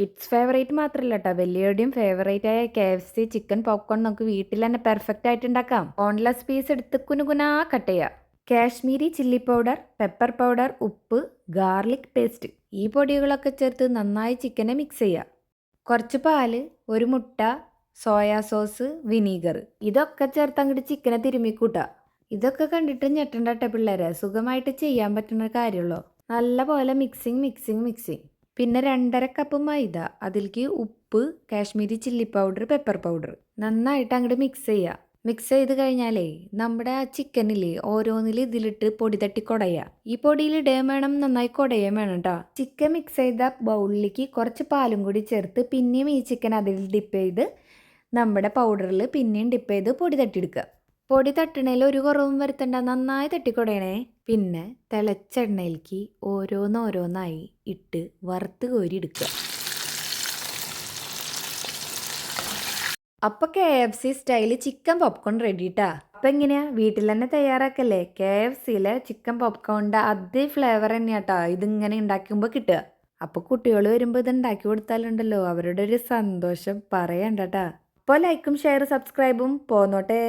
Kids favourite മാത്രമല്ല കേട്ടോ വലിയവരുടെയും ഫേവറേറ്റ് ആയ K F C chicken popcorn നമുക്ക് വീട്ടിൽ തന്നെ പെർഫെക്റ്റ് ആയിട്ട് ഉണ്ടാക്കാം. ഓൺലെസ് പീസ് എടുത്ത് കുനുകുനാ കട്ട് ചെയ്യാം. Kashmiri chilli powder pepper powder ഉപ്പ് ഗാർലിക് പേസ്റ്റ് ഈ പൊടികളൊക്കെ ചേർത്ത് നന്നായി ചിക്കനെ മിക്സ് ചെയ്യുക കുറച്ച് പാൽ ഒരു മുട്ട സോയാ സോസ് വിനീഗർ ഇതൊക്കെ ചേർത്ത് അങ്ങോട്ട് ചിക്കനെ തിരുമ്മിക്കൂട്ടുക ഇതൊക്കെ കണ്ടിട്ട് ഞെട്ടണ്ടട്ടെ പിള്ളേരെ. സുഖമായിട്ട് ചെയ്യാൻ പറ്റുന്ന കാര്യമുള്ളൂ നല്ല പോലെ മിക്സിങ് മിക്സിങ് മിക്സിങ് പിന്നെ രണ്ടര കപ്പ് മൈദ അതിലേക്ക് ഉപ്പ് Kashmiri chilli powder pepper powder നന്നായിട്ട് അങ്ങോട്ട് മിക്സ് ചെയ്യുക മിക്സ് ചെയ്ത് കഴിഞ്ഞാലേ നമ്മുടെ ആ ചിക്കനിൽ ഓരോന്നിൽ ഇതിലിട്ട് പൊടി തട്ടി കുടയുക ഈ പൊടിയിൽ ഇടയും വേണം നന്നായി കുടയും വേണം കേട്ടോ ചിക്കൻ മിക്സ് ചെയ്ത ബൗളിലേക്ക് കുറച്ച് പാലും കൂടി ചേർത്ത് പിന്നെയും ഈ ചിക്കൻ അതിൽ ഡിപ്പ് ചെയ്ത് നമ്മുടെ പൗഡറിൽ പിന്നെയും ഡിപ്പ് ചെയ്ത് പൊടി തട്ടിയെടുക്കുക പൊടി തട്ടണേൽ ഒരു കുറവും വരുത്തണ്ട. നന്നായി തട്ടിക്കൊടയണേ. പിന്നെ തിളച്ചെണ്ണയിലേക്ക് ഓരോന്നോരോന്നായി ഇട്ട് വറുത്ത് കോരി എടുക്കുക അപ്പൊ K F C style chicken popcorn റെഡിട്ടാ. അപ്പൊ എങ്ങനെയാ? വീട്ടിൽ തന്നെ തയ്യാറാക്കല്ലേ? കെ എഫ് സിയിലെ ചിക്കൻ പോപ്കോണിന്റെ അതേ ഫ്ലേവർ തന്നെയാട്ടോ. ഇതിങ്ങനെ ഉണ്ടാക്കുമ്പോൾ കിട്ടുക. അപ്പൊ കുട്ടികൾ വരുമ്പോൾ ഇത് ഉണ്ടാക്കി കൊടുത്താലുണ്ടല്ലോ. അവരുടെ ഒരു സന്തോഷം പറയണ്ടട്ടാ. അപ്പോൾ ലൈക്കും ഷെയറും സബ്സ്ക്രൈബും പോന്നോട്ടെ.